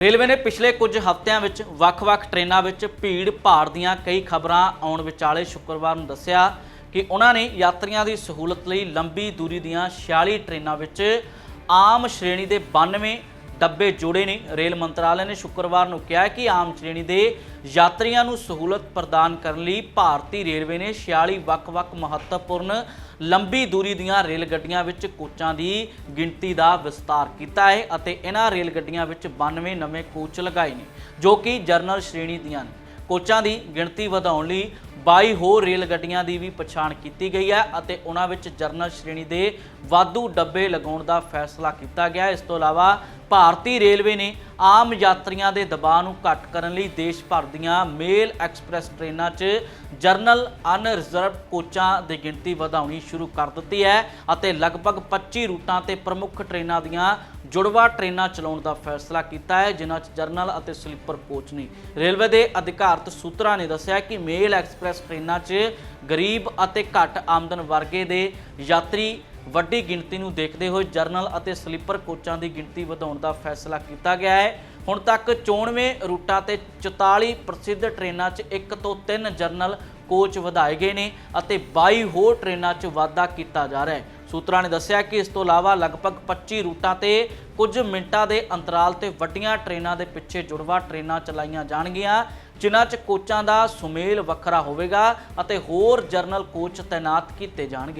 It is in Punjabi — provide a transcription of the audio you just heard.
ਰੇਲਵੇ ਨੇ ਪਿਛਲੇ ਕੁਝ ਹਫ਼ਤਿਆਂ ਵਿੱਚ ਵੱਖ-ਵੱਖ ਟ੍ਰੇਨਾਂ ਵਿੱਚ ਭੀੜ ਭਾੜ ਦੀਆਂ ਕਈ ਖਬਰਾਂ ਆਉਣ ਵਿਚਾਲੇ ਸ਼ੁੱਕਰਵਾਰ ਨੂੰ ਦੱਸਿਆ ਕਿ ਉਹਨਾਂ ਨੇ ਯਾਤਰੀਆਂ ਦੀ ਸਹੂਲਤ ਲਈ ਲੰਬੀ ਦੂਰੀ ਦੀਆਂ 46 ਟ੍ਰੇਨਾਂ ਵਿੱਚ ਆਮ ਸ਼੍ਰੇਣੀ ਦੇ 92 ਡੱਬੇ ਜੋੜੇ ਨੇ। ਰੇਲ ਮੰਤਰਾਲੇ ਨੇ ਸ਼ੁੱਕਰਵਾਰ ਨੂੰ ਕਿਹਾ ਕਿ ਆਮ ਸ਼੍ਰੇਣੀ ਦੇ ਯਾਤਰੀਆਂ ਨੂੰ ਸਹੂਲਤ ਪ੍ਰਦਾਨ ਕਰਨ ਲਈ ਭਾਰਤੀ ਰੇਲਵੇ ਨੇ 46 ਵੱਖ-ਵੱਖ ਮਹੱਤਵਪੂਰਨ ਲੰਬੀ ਦੂਰੀ ਦੀਆਂ ਰੇਲ ਗੱਡੀਆਂ ਵਿੱਚ ਕੋਚਾਂ ਦੀ ਗਿਣਤੀ ਦਾ ਵਿਸਤਾਰ ਕੀਤਾ ਹੈ ਅਤੇ ਇਹਨਾਂ ਰੇਲ ਗੱਡੀਆਂ ਵਿੱਚ 92 ਨਵੇਂ ਕੋਚ ਲਗਾਏ ਨੇ, ਜੋ ਕਿ ਜਰਨਲ ਸ਼੍ਰੇਣੀ ਦੀਆਂ ਨੇ। ਕੋਚਾਂ ਦੀ ਗਿਣਤੀ ਵਧਾਉਣ ਲਈ 22 ਹੋਰ ਰੇਲ ਗੱਡੀਆਂ ਦੀ ਵੀ ਪਛਾਣ ਕੀਤੀ ਗਈ ਹੈ ਅਤੇ ਉਹਨਾਂ ਵਿੱਚ ਜਰਨਲ ਸ਼੍ਰੇਣੀ ਦੇ ਵਾਧੂ ਡੱਬੇ ਲਗਾਉਣ ਦਾ ਫੈਸਲਾ ਕੀਤਾ ਗਿਆ ਇਸ ਤੋਂ ਇਲਾਵਾ ਭਾਰਤੀ ਰੇਲਵੇ ਨੇ ਆਮ ਯਾਤਰੀਆਂ ਦੇ ਦਬਾਅ ਨੂੰ ਘੱਟ ਕਰਨ ਲਈ ਦੇਸ਼ ਭਰ ਦੀਆਂ ਮੇਲ ਐਕਸਪ੍ਰੈਸ ਟ੍ਰੇਨਾਂ 'ਚ ਜਰਨਲ ਅਨਰਿਜ਼ਰਵਡ ਕੋਚਾਂ ਦੀ ਗਿਣਤੀ ਵਧਾਉਣੀ ਸ਼ੁਰੂ ਕਰ ਦਿੱਤੀ ਹੈ ਅਤੇ ਲਗਭਗ 25 ਰੂਟਾਂ ਤੇ ਪ੍ਰਮੁੱਖ ਟ੍ਰੇਨਾਂ ਦੀਆਂ ਜੁੜਵਾ ਟ੍ਰੇਨਾਂ ਚਲਾਉਣ ਦਾ ਫੈਸਲਾ ਕੀਤਾ ਹੈ, ਜਿਨ੍ਹਾਂ 'ਚ ਜਰਨਲ ਅਤੇ ਸਲੀਪਰ ਕੋਚ ਨੇ। ਰੇਲਵੇ ਦੇ ਅਧਿਕਾਰਤ ਸੂਤਰਾਂ ਨੇ ਦੱਸਿਆ ਕਿ ਮੇਲ ਐਕਸਪ੍ਰੈਸ ਟ੍ਰੇਨਾਂ 'ਚ ਗਰੀਬ ਅਤੇ ਘੱਟ ਆਮਦਨ ਵਰਗੇ ਦੇ ਯਾਤਰੀ ਵੱਡੀ ਗਿਣਤੀ ਨੂੰ ਦੇਖਦੇ ਹੋਏ ਜਰਨਲ ਅਤੇ ਸਲੀਪਰ ਕੋਚਾਂ ਦੀ ਗਿਣਤੀ ਵਧਾਉਣ ਦਾ ਫੈਸਲਾ ਕੀਤਾ ਗਿਆ ਹੈ। ਹੁਣ ਤੱਕ 94 ਰੂਟਾਂ ਤੇ 44 ਪ੍ਰਸਿੱਧ ਟ੍ਰੇਨਾਂ 'ਚ ਇੱਕ ਤੋਂ ਤਿੰਨ ਜਰਨਲ ਕੋਚ ਵਧਾਏ ਗਏ ਨੇ ਅਤੇ 22 ਹੋਰ ਟ੍ਰੇਨਾਂ 'ਚ ਵਾਧਾ ਕੀਤਾ ਜਾ ਰਿਹਾ ਹੈ। ਸੂਤਰਾਂ ਨੇ ਦੱਸਿਆ ਕਿ ਇਸ ਤੋਂ ਇਲਾਵਾ ਲਗਭਗ 25 ਰੂਟਾਂ ਤੇ ਕੁਝ ਮਿੰਟਾਂ ਦੇ ਅੰਤਰਾਲ ਤੇ ਵੱਡੀਆਂ ਟ੍ਰੇਨਾਂ ਦੇ ਪਿੱਛੇ ਜੁੜਵਾ ਟ੍ਰੇਨਾਂ ਚਲਾਈਆਂ ਜਾਣਗੀਆਂ, ਜਿਨ੍ਹਾਂ 'ਚ ਕੋਚਾਂ ਦਾ ਸੁਮੇਲ ਵੱਖਰਾ ਹੋਵੇਗਾ ਅਤੇ ਹੋਰ ਜਰਨਲ ਕੋਚ ਤਾਇਨਾਤ ਕੀਤੇ ਜਾਣਗੇ।